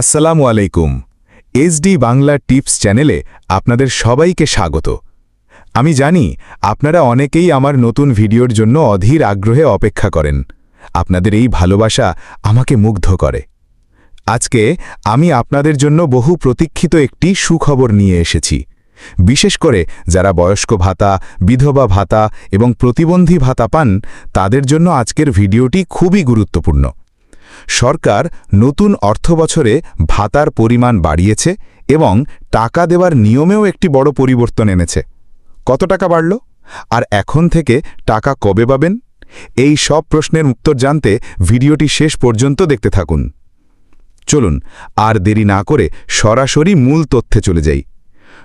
আসসালামু আলাইকুম। SD Bangla tips চ্যানেলে আপনাদের সবাইকে স্বাগত। আমি জানি আপনারা অনেকেই আমার নতুন ভিডিওর জন্য অধীর আগ্রহে অপেক্ষা করেন। আপনাদের এই ভালোবাসা আমাকে মুগ্ধ করে। আজকে আমি আপনাদের জন্য বহু প্রতীক্ষিত একটি সুখবর নিয়ে এসেছি। বিশেষ করে যারা বয়স্ক ভাতা, বিধবা ভাতা এবং প্রতিবন্ধী ভাতা পান, তাদের জন্য আজকের ভিডিওটি খুবই গুরুত্বপূর্ণ। সরকার নতুন অর্থবছরে ভাতার পরিমাণ বাড়িয়েছে এবং টাকা দেওয়ার নিয়মেও একটি বড় পরিবর্তন এনেছে। কত টাকা বাড়ল? আর এখন থেকে টাকা কবে পাবেন? এই সব প্রশ্নের উত্তর জানতে ভিডিওটি শেষ পর্যন্ত দেখতে থাকুন। চলুন, আর দেরি না করে সরাসরি মূল তথ্যে চলে যাই।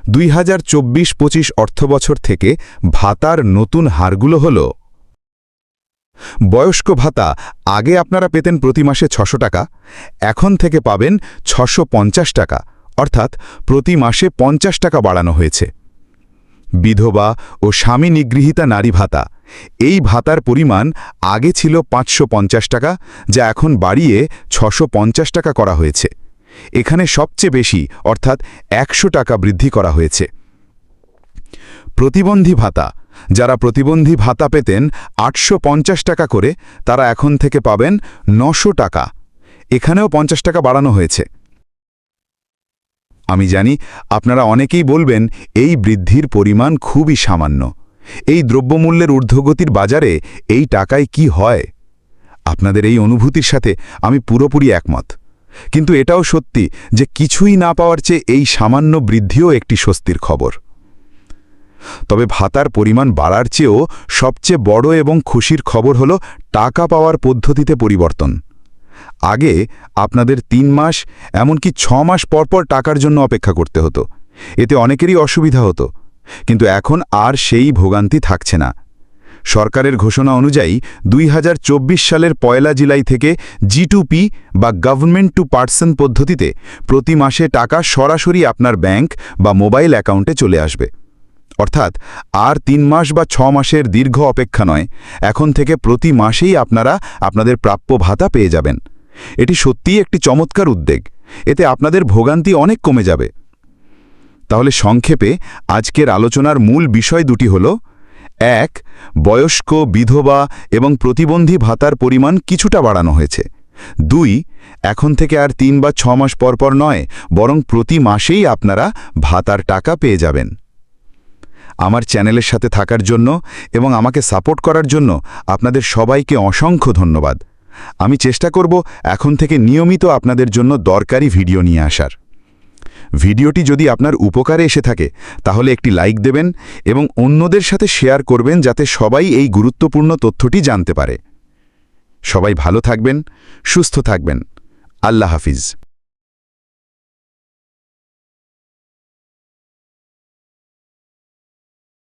দুই হাজার চব্বিশ পঁচিশ অর্থবছর থেকে ভাতার নতুন হারগুলো হলো বয়স্ক ভাতা আগে আপনারা পেতেন প্রতি মাসে ছশো টাকা, এখন থেকে পাবেন ছশো পঞ্চাশ টাকা, অর্থাৎ প্রতি মাসে পঞ্চাশ টাকা বাড়ানো হয়েছে। বিধবা ও স্বামী নিগৃহীতা নারী ভাতা, এই ভাতার পরিমাণ আগে ছিল পাঁচশো পঞ্চাশ টাকা, যা এখন বাড়িয়ে ছশো টাকা করা হয়েছে। এখানে সবচেয়ে বেশি, অর্থাৎ একশো টাকা বৃদ্ধি করা হয়েছে। প্রতিবন্ধী ভাতা যারা প্রতিবন্ধী ভাতা পেতেন আটশো পঞ্চাশ টাকা করে, তারা এখন থেকে পাবেন নশো টাকা। এখানেও পঞ্চাশ টাকা বাড়ানো হয়েছে। আমি জানি আপনারা অনেকেই বলবেন, এই বৃদ্ধির পরিমাণ খুবই সামান্য। এই দ্রব্যমূল্যের ঊর্ধ্বগতির বাজারে এই টাকায় কি হয়? আপনাদের এই অনুভূতির সাথে আমি পুরোপুরি একমত। কিন্তু এটাও সত্যি যে কিছুই না পাওয়ার চেয়ে এই সামান্য বৃদ্ধিও একটি স্বস্তির খবর। তবে ভাতার পরিমাণ বাড়ার চেয়েও সবচেয়ে বড় এবং খুশির খবর হল টাকা পাওয়ার পদ্ধতিতে পরিবর্তন। আগে আপনাদের তিন মাস, এমনকি ছ মাস পরপর টাকার জন্য অপেক্ষা করতে হতো। এতে অনেকেরই অসুবিধা হতো। কিন্তু এখন আর সেই ভোগান্তি থাকছে না। সরকারের ঘোষণা অনুযায়ী দুই হাজার চব্বিশ সালের পয়লা জুলাই থেকে জি পি বা গভর্নমেন্ট টু পার্সন পদ্ধতিতে প্রতি মাসে টাকা সরাসরি আপনার ব্যাংক বা মোবাইল অ্যাকাউন্টে চলে আসবে। অর্থাৎ আর তিন মাস বা ছ মাসের দীর্ঘ অপেক্ষা নয়, এখন থেকে প্রতি মাসেই আপনারা আপনাদের প্রাপ্য ভাতা পেয়ে যাবেন। এটি সত্যিই একটি চমৎকার উদ্বেগ। এতে আপনাদের ভোগান্তি অনেক কমে যাবে। তাহলে সংক্ষেপে আজকের আলোচনার মূল বিষয় দুটি হল, এক, বয়স্ক, বিধবা এবং প্রতিবন্ধী ভাতার পরিমাণ কিছুটা বাড়ানো হয়েছে। দুই, এখন থেকে আর তিন বা ছ মাস পরপর নয়, বরং প্রতি মাসেই আপনারা ভাতার টাকা পেয়ে যাবেন। আমার চ্যানেলের সাথে থাকার জন্য এবং আমাকে সাপোর্ট করার জন্য আপনাদের সবাইকে অসংখ্য ধন্যবাদ। আমি চেষ্টা করব এখন থেকে নিয়মিত আপনাদের জন্য দরকারি ভিডিও নিয়ে আসার। ভিডিওটি যদি আপনার উপকারে এসে থাকে, তাহলে একটি লাইক দেবেন এবং অন্যদের সাথে শেয়ার করবেন যাতে সবাই এই গুরুত্বপূর্ণ তথ্যটি জানতে পারে। সবাই ভালো থাকবেন, সুস্থ থাকবেন। আল্লাহ হাফিজ।